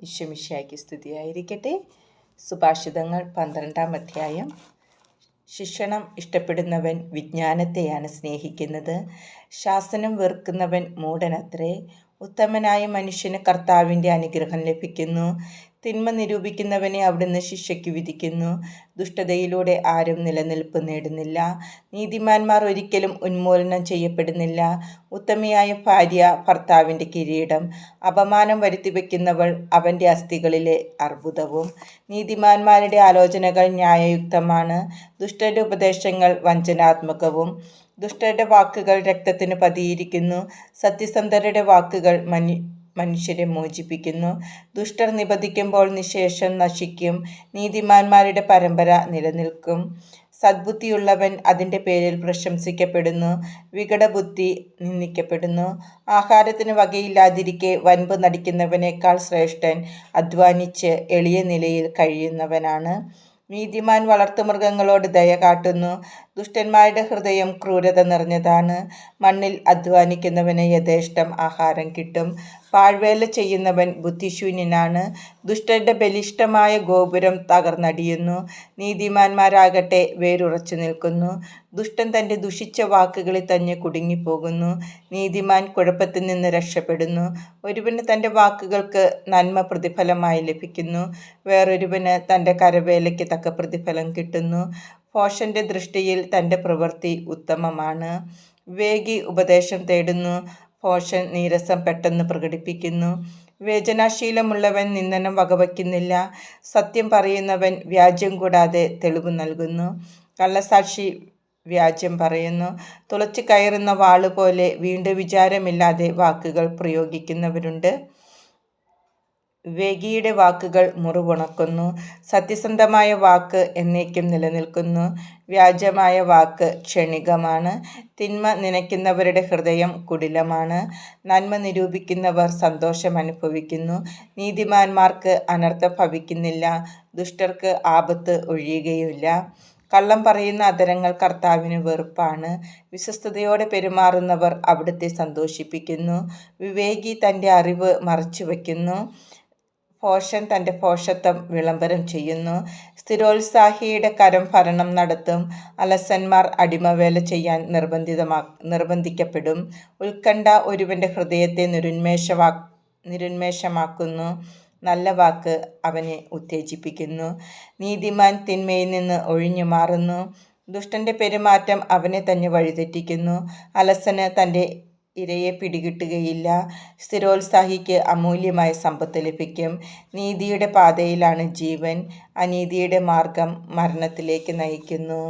ഈശ്വമിശായ്ക്ക് സ്തുതിയായിരിക്കട്ടെ. സുഭാഷിതങ്ങൾ പന്ത്രണ്ടാം അധ്യായം. ശിക്ഷണം ഇഷ്ടപ്പെടുന്നവൻ വിജ്ഞാനത്തെയാണ് സ്നേഹിക്കുന്നത്. ശാസനം വെറുക്കുന്നവൻ മൂടനത്രേ ഉത്തമനായ മനുഷ്യന് കർത്താവിന്റെ അനുഗ്രഹം ലഭിക്കുന്നു. തിന്മ നിരൂപിക്കുന്നവനെ അവിടുന്ന് ശിക്ഷയ്ക്ക് വിധിക്കുന്നു. ദുഷ്ടതയിലൂടെ ആരും നിലനിൽപ്പ് നേടുന്നില്ല. നീതിമാന്മാർ ഒരിക്കലും ഉന്മൂലനം ചെയ്യപ്പെടുന്നില്ല. ഉത്തമയായ ഭാര്യ ഭർത്താവിന്റെ കിരീടം. അപമാനം വരുത്തിവെക്കുന്നവൾ അവന്റെ അസ്ഥികളിലെ അർബുദവും. നീതിമാന്മാരുടെ ആലോചനകൾ ന്യായയുക്തമാണ്. ദുഷ്ടരുടെ ഉപദേശങ്ങൾ വഞ്ചനാത്മകവും. ദുഷ്ടരുടെ വാക്കുകൾ രക്തത്തിന് പതിയിരിക്കുന്നു. സത്യസന്ധരുടെ വാക്കുകൾ മനു മനുഷ്യരെ മോചിപ്പിക്കുന്നു. ദുഷ്ടർ നിബന്ധിക്കുമ്പോൾ നിശേഷം നശിക്കും. നീതിമാന്മാരുടെ പരമ്പര നിലനിൽക്കും. സദ്ബുദ്ധിയുള്ളവൻ അതിന്റെ പേരിൽ പ്രശംസിക്കപ്പെടുന്നു. വികടബുദ്ധി നിന്ദിക്കപ്പെടുന്നു. ആഹാരത്തിന് വകയില്ലാതിരിക്കെ വൻപ് നടിക്കുന്നവനേക്കാൾ ശ്രേഷ്ഠൻ അധ്വാനിച്ച് എളിയ നിലയിൽ കഴിയുന്നവനാണ്. നീതിമാൻ വളർത്തുമൃഗങ്ങളോട് ദയ കാട്ടുന്നു. ദുഷ്ടന്മാരുടെ ഹൃദയം ക്രൂരത നിറഞ്ഞതാണ്. മണ്ണിൽ അധ്വാനിക്കുന്നവന് യഥേഷ്ടം ആഹാരം കിട്ടും. പാഴ്വേല ചെയ്യുന്നവൻ ബുദ്ധിശൂന്യനാണ്. ദുഷ്ടരുടെ ബലിഷ്ടമായ ഗോപുരം തകർന്നടിയുന്നു. നീതിമാന്മാരാകട്ടെ വേരുറച്ചു നിൽക്കുന്നു. ദുഷ്ടൻ തന്റെ ദുഷിച്ച വാക്കുകളിൽ തന്നെ കുടുങ്ങിപ്പോകുന്നു. നീതിമാൻ കുഴപ്പത്തിൽ നിന്ന് രക്ഷപ്പെടുന്നു. ഒരുവന് തന്റെ വാക്കുകൾക്ക് നന്മ പ്രതിഫലമായി ലഭിക്കുന്നു. വേറൊരുവന് തന്റെ കരവേലയ്ക്ക് തക്ക പ്രതിഫലം കിട്ടുന്നു. ഭോഷന്റെ ദൃഷ്ടിയിൽ തന്റെ പ്രവൃത്തി ഉത്തമമാണ്. വേഗി ഉപദേശം തേടുന്നു. ഭോഷൻ നീരസം പെട്ടെന്ന് പ്രകടിപ്പിക്കുന്നു. വേചനാശീലമുള്ളവൻ നിന്ദനം വകവയ്ക്കുന്നില്ല. സത്യം പറയുന്നവൻ വ്യാജ്യം കൂടാതെ തെളിവ് നൽകുന്നു. കള്ളസാക്ഷി വ്യാജ്യം പറയുന്നു. തുളച്ചു കയറുന്ന വാളുപോലെ വീണ്ടും വിചാരമില്ലാതെ വാക്കുകൾ പ്രയോഗിക്കുന്നവരുണ്ട്. വേഗിയുടെ വാക്കുകൾ മുറിവുണക്കുന്നു. സത്യസന്ധമായ വാക്ക് എന്നേക്കും നിലനിൽക്കുന്നു. വ്യാജമായ വാക്ക് ക്ഷണികമാണ്. തിന്മ നനയ്ക്കുന്നവരുടെ ഹൃദയം കുടിലമാണ്. നന്മ നിരൂപിക്കുന്നവർ സന്തോഷം അനുഭവിക്കുന്നു. നീതിമാന്മാർക്ക് അനർത്ഥം ഭവിക്കുന്നില്ല. ദുഷ്ടർക്ക് ആപത്ത് ഒഴിയുകയില്ല. കള്ളം പറയുന്ന അതരങ്ങൾ കർത്താവിന് വെറുപ്പാണ്. വിശ്വസ്തയോടെ പെരുമാറുന്നവർ അവിടുത്തെ സന്തോഷിപ്പിക്കുന്നു. വിവേകി തന്റെ അറിവ് മറച്ചു വയ്ക്കുന്നു ഭോഷൻ തന്റെ പോഷത്വം വിളംബരം ചെയ്യുന്നു. സ്ഥിരോത്സാഹിയുടെ കരം ഭരണം നടത്തും. അലസന്മാർ അടിമവേല ചെയ്യാൻ നിർബന്ധിതമാ നിർബന്ധിക്കപ്പെടും. ഉത്കണ്ഠ ഒരുവന്റെ ഹൃദയത്തെ നിരുന്മേഷവാ നിരുന്മേഷമാക്കുന്നു. നല്ല വാക്ക് അവനെ ഉത്തേജിപ്പിക്കുന്നു. നീതിമാൻ തിന്മയിൽ നിന്ന് ഒഴിഞ്ഞു മാറുന്നു. ദുഷ്ടന്റെ പെരുമാറ്റം അവനെ തന്നെ വഴിതെറ്റിക്കുന്നു. അലസന് തന്റെ ഇരയെ പിടികിട്ടുകയില്ല. സ്ഥിരോത്സാഹിക്ക് അമൂല്യമായ സമ്പത്ത് ലഭിക്കും. നീതിയുടെ പാതയിലാണ് ജീവൻ. അനീതിയുടെ മാർഗം മരണത്തിലേക്ക് നയിക്കുന്നു.